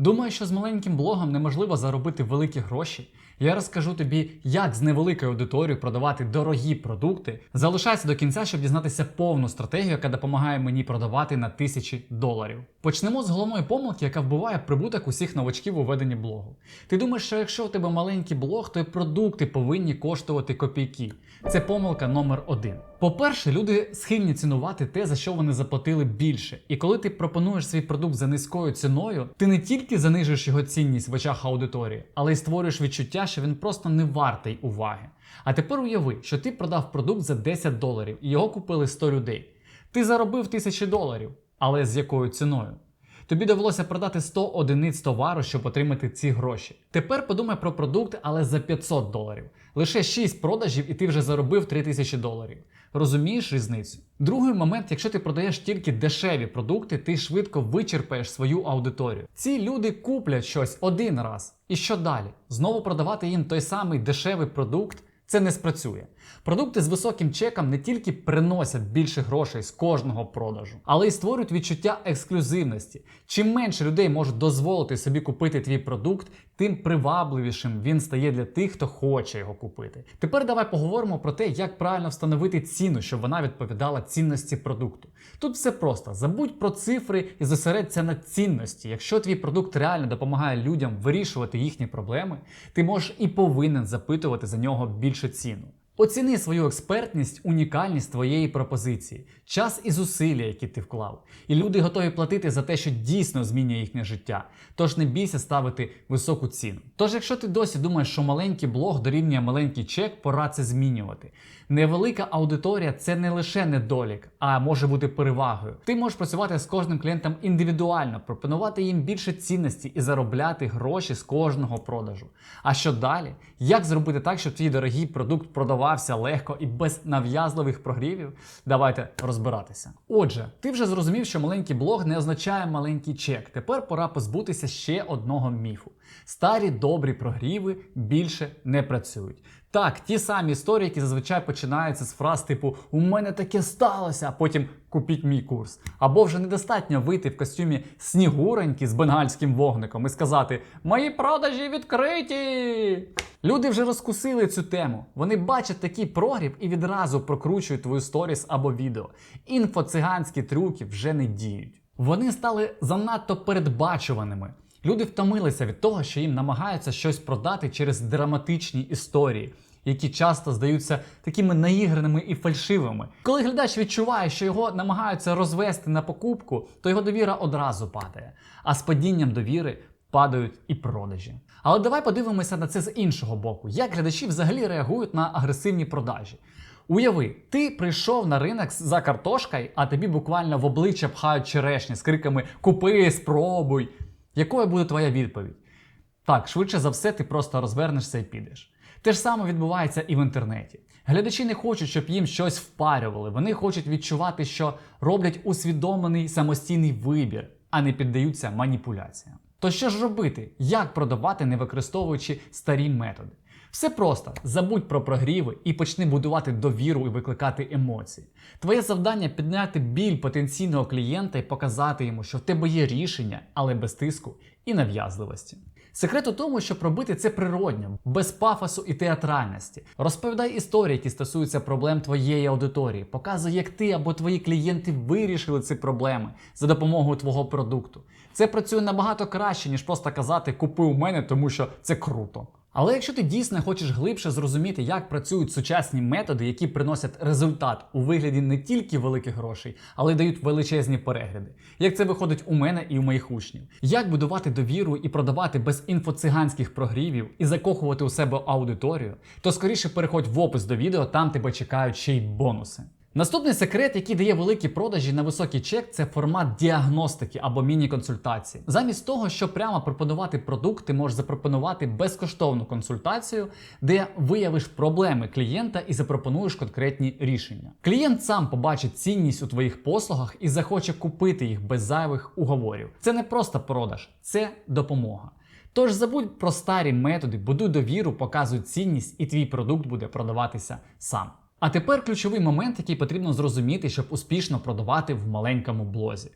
Думаю, що з маленьким блогом неможливо заробити великі гроші. Я розкажу тобі, як з невеликою аудиторією продавати дорогі продукти. Залишайся до кінця, щоб дізнатися повну стратегію, яка допомагає мені продавати на тисячі доларів. Почнемо з головної помилки, яка вбиває прибуток усіх новачків у веденні блогу. Ти думаєш, що якщо у тебе маленький блог, то й продукти повинні коштувати копійки. Це помилка номер один. По-перше, люди схильні цінувати те, за що вони заплатили більше. І коли ти пропонуєш свій продукт за низькою ціною, ти не тільки занижуєш його цінність в очах аудиторії, але й створюєш відчуття, що він просто не вартий уваги. А тепер уяви, що ти продав продукт за 10 доларів і його купили 100 людей. Ти заробив тисячі доларів, але з якою ціною? Тобі довелося продати 100 одиниць товару, щоб отримати ці гроші. Тепер подумай про продукт, але за 500 доларів. Лише 6 продажів, і ти вже заробив 3000 доларів. Розумієш різницю? Другий момент, якщо ти продаєш тільки дешеві продукти, ти швидко вичерпаєш свою аудиторію. Ці люди куплять щось один раз. І що далі? Знову продавати їм той самий дешевий продукт. Це не спрацює. Продукти з високим чеком не тільки приносять більше грошей з кожного продажу, але й створюють відчуття ексклюзивності. Чим менше людей можуть дозволити собі купити твій продукт, тим привабливішим він стає для тих, хто хоче його купити. Тепер давай поговоримо про те, як правильно встановити ціну, щоб вона відповідала цінності продукту. Тут все просто: забудь про цифри і зосередься на цінності. Якщо твій продукт реально допомагає людям вирішувати їхні проблеми, ти можеш і повинен запитувати за нього більше ціну. Оціни свою експертність, унікальність твоєї пропозиції, час і зусилля, які ти вклав. І люди готові платити за те, що дійсно змінює їхнє життя. Тож не бійся ставити високу ціну. Тож, якщо ти досі думаєш, що маленький блог дорівнює маленький чек, пора це змінювати. Невелика аудиторія це не лише недолік, а може бути перевагою. Ти можеш працювати з кожним клієнтом індивідуально, пропонувати їм більше цінності і заробляти гроші з кожного продажу. А що далі? Як зробити так, щоб твій дорогий продукт продавався легко і без нав'язливих прогрівів? Давайте розбиратися. Отже, ти вже зрозумів, що маленький блог не означає маленький чек. Тепер пора позбутися ще одного міфу. Старі добрі прогріви більше не працюють. Так, ті самі історії, які зазвичай починаються з фраз типу У мене таке сталося, а потім купіть мій курс. Або вже недостатньо вийти в костюмі снігуреньки з бенгальським вогником і сказати Мої продажі відкриті. Люди вже розкусили цю тему. Вони бачать такий прогрів і відразу прокручують твою сторіс або відео. Інфоциганські трюки вже не діють. Вони стали занадто передбачуваними. Люди втомилися від того, що їм намагаються щось продати через драматичні історії, які часто здаються такими наіграними і фальшивими. Коли глядач відчуває, що його намагаються розвести на покупку, то його довіра одразу падає. А з падінням довіри падають і продажі. Але давай подивимося на це з іншого боку, як глядачі взагалі реагують на агресивні продажі. Уяви, ти прийшов на ринок за картошкою, а тобі буквально в обличчя пхають черешні з криками Купи, спробуй. Якою буде твоя відповідь? Так, швидше за все, ти просто розвернешся і підеш. Те ж саме відбувається і в інтернеті. Глядачі не хочуть, щоб їм щось впарювали. Вони хочуть відчувати, що роблять усвідомлений самостійний вибір, а не піддаються маніпуляціям. То що ж робити? Як продавати, не використовуючи старі методи? Все просто забудь про прогріви і почни будувати довіру і викликати емоції. Твоє завдання підняти біль потенційного клієнта і показати йому, що в тебе є рішення, але без тиску і нав'язливості. Секрет у тому, щоб робити це природньо, без пафосу і театральності. Розповідай історії, які стосуються проблем твоєї аудиторії. Показуй, як ти або твої клієнти вирішили ці проблеми за допомогою твого продукту. Це працює набагато краще, ніж просто казати Купи у мене, тому що це круто. Але якщо ти дійсно хочеш глибше зрозуміти, як працюють сучасні методи, які приносять результат у вигляді не тільки великих грошей, але й дають величезні перегляди, як це виходить у мене і у моїх учнів, як будувати довіру і продавати без інфоциганських прогрівів і закохувати у себе аудиторію, то скоріше переходь в опис до відео, там тебе чекають ще й бонуси. Наступний секрет, який дає великі продажі на високий чек, це формат діагностики або міні-консультації. Замість того, щоб прямо пропонувати продукт, ти можеш запропонувати безкоштовну консультацію, де виявиш проблеми клієнта і запропонуєш конкретні рішення. Клієнт сам побачить цінність у твоїх послугах і захоче купити їх без зайвих уговорів. Це не просто продаж, це допомога. Тож забудь про старі методи, будуй довіру, показуй цінність, і твій продукт буде продаватися сам. А тепер ключовий момент, який потрібно зрозуміти, щоб успішно продавати в маленькому блозі.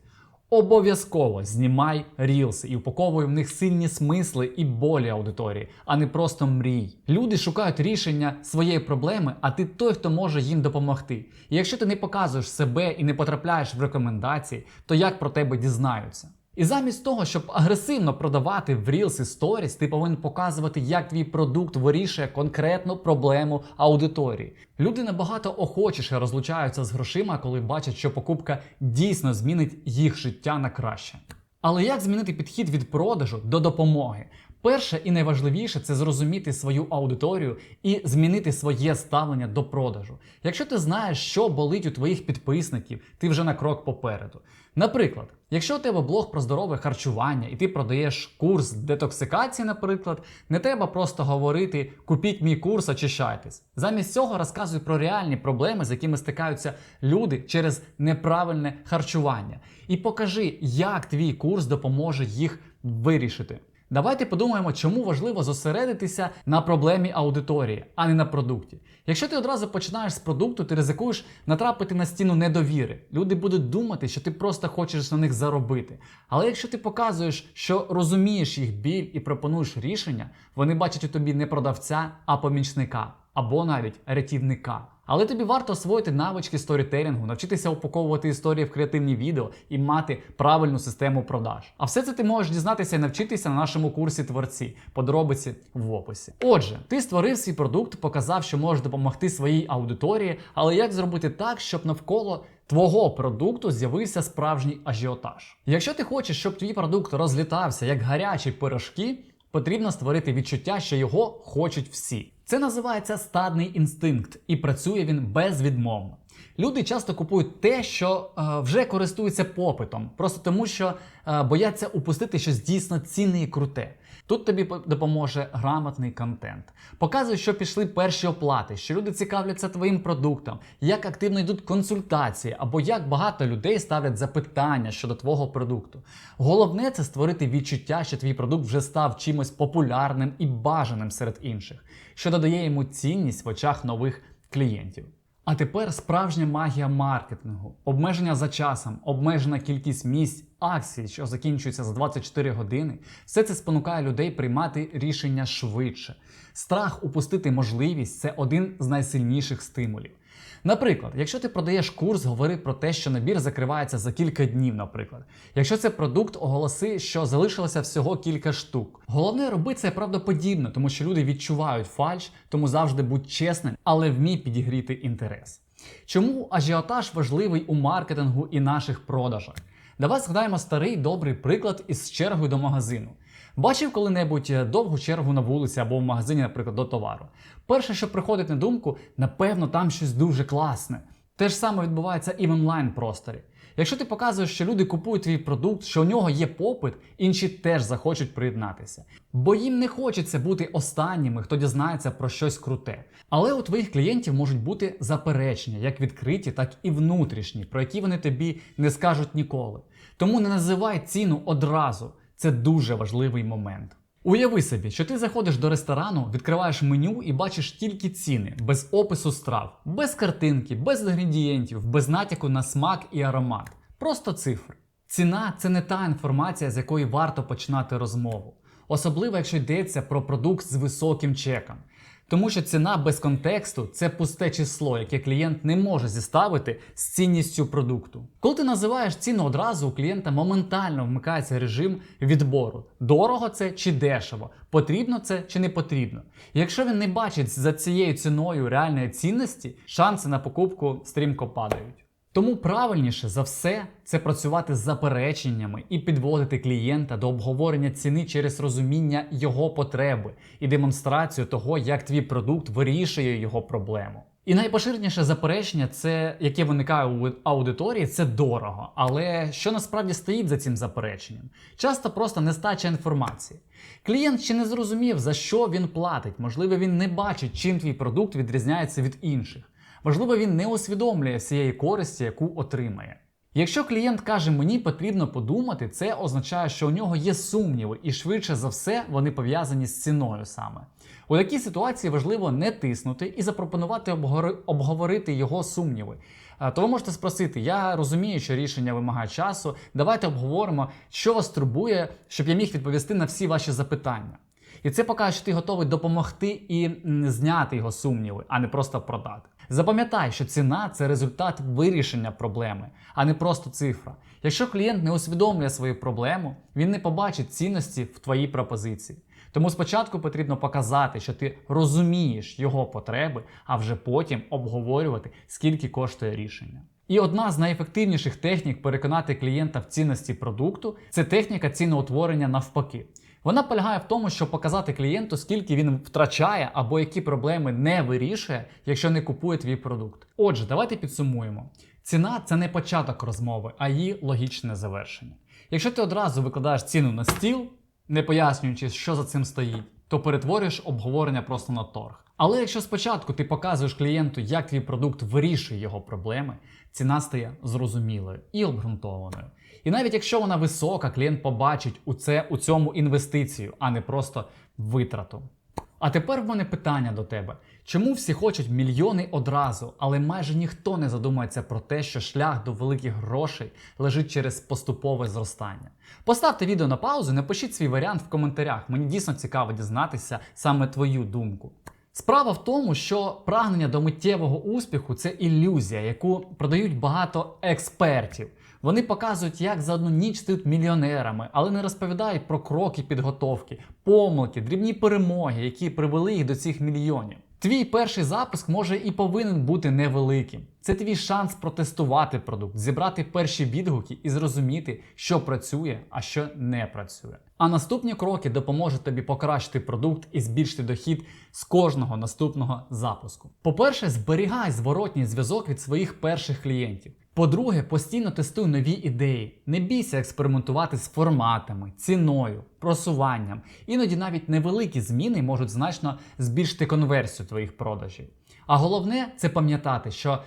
Обов'язково знімай рілси і упаковуй в них сильні смисли і болі аудиторії, а не просто мрій. Люди шукають рішення своєї проблеми, а ти той, хто може їм допомогти. І якщо ти не показуєш себе і не потрапляєш в рекомендації, то як про тебе дізнаються? І замість того, щоб агресивно продавати в Reels і Stories, ти повинен показувати, як твій продукт вирішує конкретну проблему аудиторії. Люди набагато охочіше розлучаються з грошима, коли бачать, що покупка дійсно змінить їх життя на краще. Але як змінити підхід від продажу до допомоги? Перше і найважливіше це зрозуміти свою аудиторію і змінити своє ставлення до продажу. Якщо ти знаєш, що болить у твоїх підписників, ти вже на крок попереду. Наприклад, якщо у тебе блог про здорове харчування і ти продаєш курс детоксикації, наприклад, не треба просто говорити купіть мій курс, очищайтесь. Замість цього розказуй про реальні проблеми, з якими стикаються люди через неправильне харчування. І покажи, як твій курс допоможе їх вирішити. Давайте подумаємо, чому важливо зосередитися на проблемі аудиторії, а не на продукті. Якщо ти одразу починаєш з продукту, ти ризикуєш натрапити на стіну недовіри. Люди будуть думати, що ти просто хочеш на них заробити. Але якщо ти показуєш, що розумієш їх біль і пропонуєш рішення, вони бачать у тобі не продавця, а помічника або навіть рятівника. Але тобі варто освоїти навички сторітелінгу, навчитися упаковувати історії в креативні відео і мати правильну систему продаж. А все це ти можеш дізнатися і навчитися на нашому курсі творці, подробиці в описі. Отже, ти створив свій продукт, показав, що можеш допомогти своїй аудиторії, але як зробити так, щоб навколо твого продукту з'явився справжній ажіотаж? Якщо ти хочеш, щоб твій продукт розлітався як гарячі пирожки, потрібно створити відчуття, що його хочуть всі. Це називається стадний інстинкт, і працює він безвідмовно. Люди часто купують те, що е, вже користується попитом, просто тому що е, бояться упустити щось дійсно цінне і круте. Тут тобі допоможе грамотний контент. Показуй, що пішли перші оплати, що люди цікавляться твоїм продуктом, як активно йдуть консультації, або як багато людей ставлять запитання щодо твого продукту. Головне це створити відчуття, що твій продукт вже став чимось популярним і бажаним серед інших, що додає йому цінність в очах нових клієнтів. А тепер справжня магія маркетингу, обмеження за часом, обмежена кількість місць, акцій, що закінчуються за 24 години. Все це спонукає людей приймати рішення швидше. Страх упустити можливість це один з найсильніших стимулів. Наприклад, якщо ти продаєш курс, говори про те, що набір закривається за кілька днів, наприклад. Якщо це продукт, оголоси, що залишилося всього кілька штук. Головне роби це правдоподібно, тому що люди відчувають фальш, тому завжди будь чесним, але вмій підігріти інтерес. Чому ажіотаж важливий у маркетингу і наших продажах? Давай згадаємо старий добрий приклад із чергою до магазину. Бачив коли-небудь е, довгу чергу на вулиці або в магазині, наприклад, до товару. Перше, що приходить на думку, напевно, там щось дуже класне. Те ж саме відбувається і в онлайн просторі. Якщо ти показуєш, що люди купують твій продукт, що у нього є попит, інші теж захочуть приєднатися. Бо їм не хочеться бути останніми, хто дізнається про щось круте. Але у твоїх клієнтів можуть бути заперечення, як відкриті, так і внутрішні, про які вони тобі не скажуть ніколи. Тому не називай ціну одразу. Це дуже важливий момент. Уяви собі, що ти заходиш до ресторану, відкриваєш меню і бачиш тільки ціни, без опису страв, без картинки, без інгредієнтів, без натяку на смак і аромат. Просто цифри. Ціна це не та інформація, з якої варто починати розмову. Особливо, якщо йдеться про продукт з високим чеком. Тому що ціна без контексту це пусте число, яке клієнт не може зіставити з цінністю продукту. Коли ти називаєш ціну одразу, у клієнта моментально вмикається режим відбору: дорого це чи дешево, потрібно це чи не потрібно. Якщо він не бачить за цією ціною реальної цінності, шанси на покупку стрімко падають. Тому правильніше за все це працювати з запереченнями і підводити клієнта до обговорення ціни через розуміння його потреби і демонстрацію того, як твій продукт вирішує його проблему. І найпоширеніше заперечення, це яке виникає у аудиторії, це дорого. Але що насправді стоїть за цим запереченням? Часто просто нестача інформації. Клієнт ще не зрозумів, за що він платить. Можливо, він не бачить, чим твій продукт відрізняється від інших. Можливо, він не усвідомлює всієї користі, яку отримає. Якщо клієнт каже, мені потрібно подумати, це означає, що у нього є сумніви, і швидше за все вони пов'язані з ціною саме. У такій ситуації важливо не тиснути і запропонувати обговорити його сумніви. То ви можете спросити: я розумію, що рішення вимагає часу. Давайте обговоримо, що вас турбує, щоб я міг відповісти на всі ваші запитання. І це покаже, що ти готовий допомогти і зняти його сумніви, а не просто продати. Запам'ятай, що ціна це результат вирішення проблеми, а не просто цифра. Якщо клієнт не усвідомлює свою проблему, він не побачить цінності в твоїй пропозиції. Тому спочатку потрібно показати, що ти розумієш його потреби, а вже потім обговорювати, скільки коштує рішення. І одна з найефективніших технік переконати клієнта в цінності продукту це техніка ціноутворення навпаки. Вона полягає в тому, щоб показати клієнту, скільки він втрачає або які проблеми не вирішує, якщо не купує твій продукт. Отже, давайте підсумуємо. Ціна це не початок розмови, а її логічне завершення. Якщо ти одразу викладаєш ціну на стіл, не пояснюючи, що за цим стоїть, то перетворюєш обговорення просто на торг. Але якщо спочатку ти показуєш клієнту, як твій продукт вирішує його проблеми, ціна стає зрозумілою і обґрунтованою. І навіть якщо вона висока, клієнт побачить у це у цьому інвестицію, а не просто витрату. А тепер в мене питання до тебе: чому всі хочуть мільйони одразу, але майже ніхто не задумується про те, що шлях до великих грошей лежить через поступове зростання? Поставте відео на паузу, напишіть свій варіант в коментарях. Мені дійсно цікаво дізнатися саме твою думку. Справа в тому, що прагнення до миттєвого успіху це ілюзія, яку продають багато експертів. Вони показують, як за одну ніч стають мільйонерами, але не розповідають про кроки підготовки, помилки, дрібні перемоги, які привели їх до цих мільйонів. Твій перший запуск може і повинен бути невеликим. Це твій шанс протестувати продукт, зібрати перші відгуки і зрозуміти, що працює, а що не працює. А наступні кроки допоможуть тобі покращити продукт і збільшити дохід з кожного наступного запуску. По-перше, зберігай зворотній зв'язок від своїх перших клієнтів. По-друге, постійно тестуй нові ідеї. Не бійся експериментувати з форматами, ціною, просуванням. Іноді навіть невеликі зміни можуть значно збільшити конверсію твоїх продажів. А головне це пам'ятати, що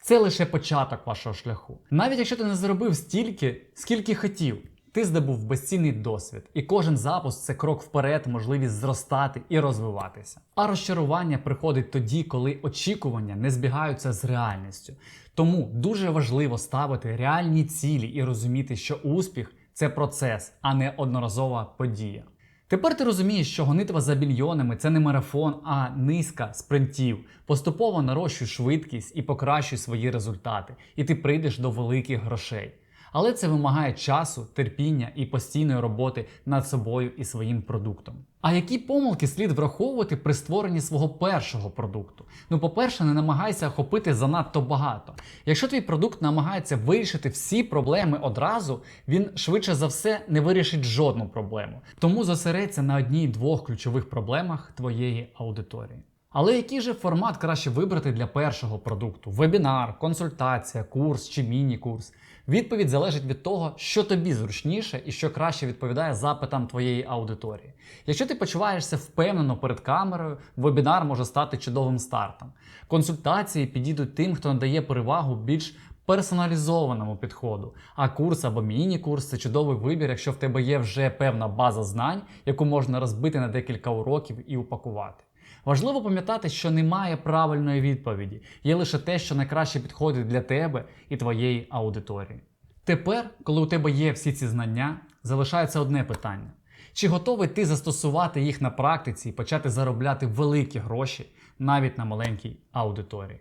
це лише початок вашого шляху. Навіть якщо ти не заробив стільки, скільки хотів, ти здобув безцінний досвід, і кожен запуск це крок вперед, можливість зростати і розвиватися. А розчарування приходить тоді, коли очікування не збігаються з реальністю. Тому дуже важливо ставити реальні цілі і розуміти, що успіх це процес, а не одноразова подія. Тепер ти розумієш, що гонитва за мільйонами це не марафон, а низка спринтів. Поступово нарощуй швидкість і покращуй свої результати, і ти прийдеш до великих грошей. Але це вимагає часу, терпіння і постійної роботи над собою і своїм продуктом. А які помилки слід враховувати при створенні свого першого продукту? Ну, по-перше, не намагайся охопити занадто багато. Якщо твій продукт намагається вирішити всі проблеми одразу, він швидше за все не вирішить жодну проблему. Тому зосередься на одній-двох ключових проблемах твоєї аудиторії. Але який же формат краще вибрати для першого продукту? Вебінар, консультація, курс чи міні-курс? Відповідь залежить від того, що тобі зручніше і що краще відповідає запитам твоєї аудиторії. Якщо ти почуваєшся впевнено перед камерою, вебінар може стати чудовим стартом. Консультації підійдуть тим, хто надає перевагу більш персоналізованому підходу. А курс або міні-курс це чудовий вибір, якщо в тебе є вже певна база знань, яку можна розбити на декілька уроків і упакувати. Важливо пам'ятати, що немає правильної відповіді, є лише те, що найкраще підходить для тебе і твоєї аудиторії. Тепер, коли у тебе є всі ці знання, залишається одне питання: чи готовий ти застосувати їх на практиці і почати заробляти великі гроші навіть на маленькій аудиторії?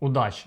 Удачі!